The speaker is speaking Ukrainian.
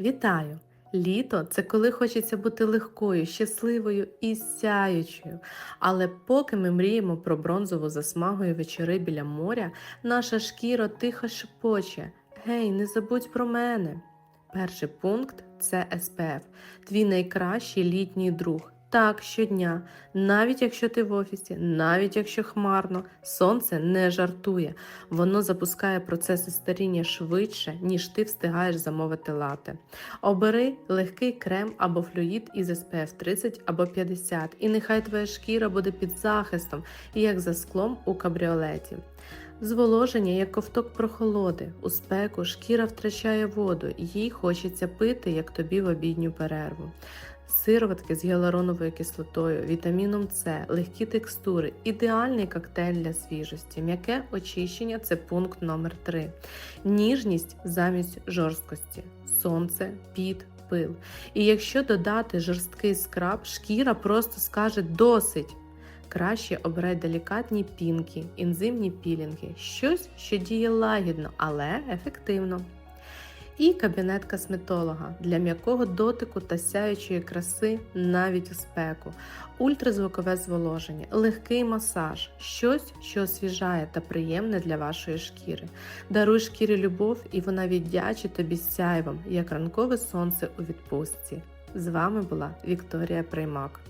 Вітаю! Літо це коли хочеться бути легкою, щасливою і сяючою. Але поки ми мріємо про бронзову засмагу і вечори біля моря, наша шкіра тихо шепоче. Гей, не забудь про мене. Перший пункт це СПФ, твій найкращий літній друг. Так, щодня, навіть якщо ти в офісі, навіть якщо хмарно, сонце не жартує. Воно запускає процеси старіння швидше, ніж ти встигаєш замовити лати. Обери легкий крем або флюїд із SPF 30 або 50, і нехай твоя шкіра буде під захистом, як за склом у кабріолеті. Зволоження як ковток прохолоди. У спеку шкіра втрачає воду, їй хочеться пити, як тобі в обідню перерву. Сироватки з гіалуроновою кислотою, вітаміном С, легкі текстури, ідеальний коктейль для свіжості. М'яке очищення це пункт номер 3 Ніжність замість жорсткості, сонце, піт, пил. І якщо додати жорсткий скраб, шкіра просто скаже досить. Краще обирай делікатні пінки, ензимні пілінги, щось, що діє лагідно, але ефективно. І кабінет косметолога для м'якого дотику та сяючої краси навіть у спеку, ультразвукове зволоження, легкий масаж, щось, що освіжає та приємне для вашої шкіри. Даруй шкірі любов, і вона віддячить тобі сяйвом, як ранкове сонце у відпустці. З вами була Вікторія Приймак.